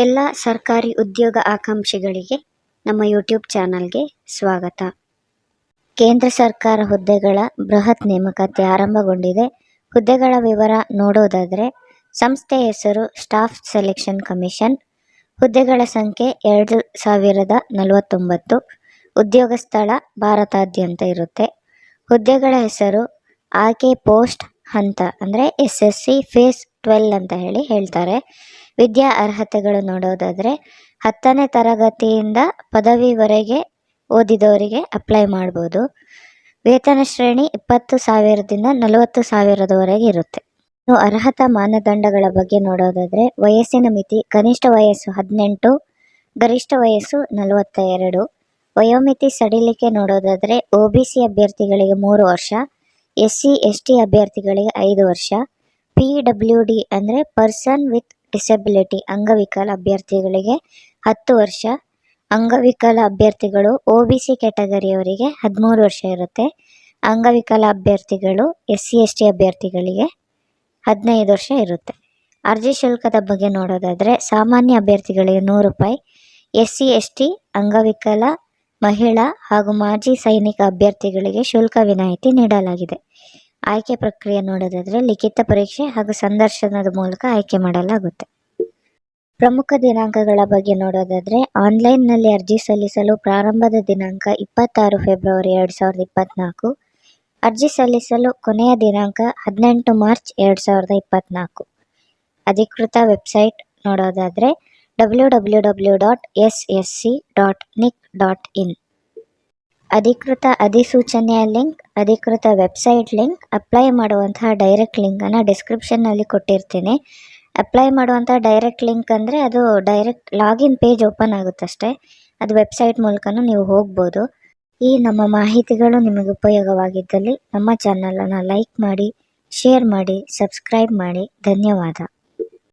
ಎಲ್ಲ ಸರ್ಕಾರಿ ಉದ್ಯೋಗ ಆಕಾಂಕ್ಷಿಗಳಿಗೆ ನಮ್ಮ ಯೂಟ್ಯೂಬ್ ಚಾನಲ್ಗೆ ಸ್ವಾಗತ. ಕೇಂದ್ರ ಸರ್ಕಾರ ಹುದ್ದೆಗಳ ಬೃಹತ್ ನೇಮಕಾತಿ ಆರಂಭಗೊಂಡಿದೆ. ಹುದ್ದೆಗಳ ವಿವರ ನೋಡೋದಾದರೆ, ಸಂಸ್ಥೆ ಹೆಸರು ಸ್ಟಾಫ್ ಸೆಲೆಕ್ಷನ್ ಕಮಿಷನ್. ಹುದ್ದೆಗಳ ಸಂಖ್ಯೆ ಎರಡು ಸಾವಿರದ ನಲವತ್ತೊಂಬತ್ತು. ಉದ್ಯೋಗ ಸ್ಥಳ ಭಾರತಾದ್ಯಂತ ಇರುತ್ತೆ. ಹುದ್ದೆಗಳ ಹೆಸರು ಆಕೆ ಪೋಸ್ಟ್ ಹಂತ ಅಂದರೆ S S C phase twelve ಅಂತ ಹೇಳಿ ಹೇಳ್ತಾರೆ. ವಿದ್ಯಾ ಅರ್ಹತೆಗಳು ನೋಡೋದಾದರೆ ಹತ್ತನೇ ತರಗತಿಯಿಂದ ಪದವಿವರೆಗೆ ಓದಿದವರಿಗೆ ಅಪ್ಲೈ ಮಾಡ್ಬೋದು. ವೇತನ ಶ್ರೇಣಿ ಇಪ್ಪತ್ತು ಸಾವಿರದಿಂದ ನಲವತ್ತು ಸಾವಿರದವರೆಗೆ ಇರುತ್ತೆ. ಅರ್ಹತಾ ಮಾನದಂಡಗಳ ಬಗ್ಗೆ ನೋಡೋದಾದರೆ ವಯಸ್ಸಿನ ಮಿತಿ ಕನಿಷ್ಠ ವಯಸ್ಸು ಹದಿನೆಂಟು, ಗರಿಷ್ಠ ವಯಸ್ಸು ನಲವತ್ತ ಎರಡು ವಯೋಮಿತಿ ಸಡಿಲಿಕೆ ನೋಡೋದಾದರೆ ಒ ಬಿ ಸಿ ಅಭ್ಯರ್ಥಿಗಳಿಗೆ ಮೂರು ವರ್ಷ ಎಸ್ ಸಿ ಎಸ್ ಟಿ ಅಭ್ಯರ್ಥಿಗಳಿಗೆ ಐದು ವರ್ಷ ಪಿ ಡಬ್ಲ್ಯೂ ಡಿ ಅಂದರೆ ಪರ್ಸನ್ ವಿತ್ ಡಿಸೆಬಿಲಿಟಿ ಅಂಗವಿಕಲ ಅಭ್ಯರ್ಥಿಗಳಿಗೆ ಹತ್ತು ವರ್ಷ. ಅಂಗವಿಕಲ ಅಭ್ಯರ್ಥಿಗಳು ಒ ಬಿ ಸಿ ಕ್ಯಾಟಗರಿಯವರಿಗೆ ಹದಿಮೂರು ವರ್ಷ ಇರುತ್ತೆ. ಅಂಗವಿಕಲ ಅಭ್ಯರ್ಥಿಗಳು ಎಸ್ ಸಿ, ಎಸ್ ಟಿ ಅಭ್ಯರ್ಥಿಗಳಿಗೆ ಹದಿನೈದು ವರ್ಷ ಇರುತ್ತೆ. ಅರ್ಜಿ ಶುಲ್ಕದ ಬಗ್ಗೆ ನೋಡೋದಾದರೆ ಸಾಮಾನ್ಯ ಅಭ್ಯರ್ಥಿಗಳಿಗೆ ನೂರು ರೂಪಾಯಿ, ಎಸ್ ಸಿ, ಎಸ್ ಟಿ, ಅಂಗವಿಕಲ, ಮಹಿಳಾ ಹಾಗೂ ಮಾಜಿ ಸೈನಿಕ ಅಭ್ಯರ್ಥಿಗಳಿಗೆ ಶುಲ್ಕ ವಿನಾಯಿತಿ ನೀಡಲಾಗಿದೆ. ಆಯ್ಕೆ ಪ್ರಕ್ರಿಯೆ ನೋಡೋದಾದರೆ ಲಿಖಿತ ಪರೀಕ್ಷೆ ಹಾಗೂ ಸಂದರ್ಶನದ ಮೂಲಕ ಆಯ್ಕೆ ಮಾಡಲಾಗುತ್ತೆ. ಪ್ರಮುಖ ದಿನಾಂಕಗಳ ಬಗ್ಗೆ ನೋಡೋದಾದರೆ ಆನ್ಲೈನ್ನಲ್ಲಿ ಅರ್ಜಿ ಸಲ್ಲಿಸಲು ಪ್ರಾರಂಭದ ದಿನಾಂಕ ಇಪ್ಪತ್ತಾರು ಫೆಬ್ರವರಿ ಎರಡು ಸಾವಿರದ ಇಪ್ಪತ್ತ್ನಾಲ್ಕು ಅರ್ಜಿ ಸಲ್ಲಿಸಲು ಕೊನೆಯ ದಿನಾಂಕ ಹದಿನೆಂಟು ಮಾರ್ಚ್ ಎರಡು ಸಾವಿರದ ಇಪ್ಪತ್ತ್ನಾಲ್ಕು ಅಧಿಕೃತ ವೆಬ್ಸೈಟ್ ನೋಡೋದಾದರೆ W W W dot S S C dot nic dot in. ಅಧಿಕೃತ ಅಧಿಸೂಚನೆಯ ಲಿಂಕ್, ಅಧಿಕೃತ ವೆಬ್ಸೈಟ್ ಲಿಂಕ್, ಅಪ್ಲೈ ಮಾಡುವಂತಹ ಡೈರೆಕ್ಟ್ ಲಿಂಕನ್ನು ಡಿಸ್ಕ್ರಿಪ್ಷನ್ನಲ್ಲಿ ಕೊಟ್ಟಿರ್ತೀನಿ. ಅಪ್ಲೈ ಮಾಡುವಂಥ ಡೈರೆಕ್ಟ್ ಲಿಂಕ್ ಅಂದರೆ ಅದು ಡೈರೆಕ್ಟ್ ಲಾಗಿನ್ ಪೇಜ್ ಓಪನ್ ಆಗುತ್ತಷ್ಟೇ. ಅದು ವೆಬ್ಸೈಟ್ ಮೂಲಕನೂ ನೀವು ಹೋಗ್ಬೋದು. ಈ ನಮ್ಮ ಮಾಹಿತಿಗಳು ನಿಮಗೆ ಉಪಯೋಗವಾಗಿದ್ದಲ್ಲಿ ನಮ್ಮ ಚಾನಲನ್ನು ಲೈಕ್ ಮಾಡಿ ಶೇರ್ ಮಾಡಿ ಸಬ್ಸ್ಕ್ರೈಬ್ ಮಾಡಿ. ಧನ್ಯವಾದ.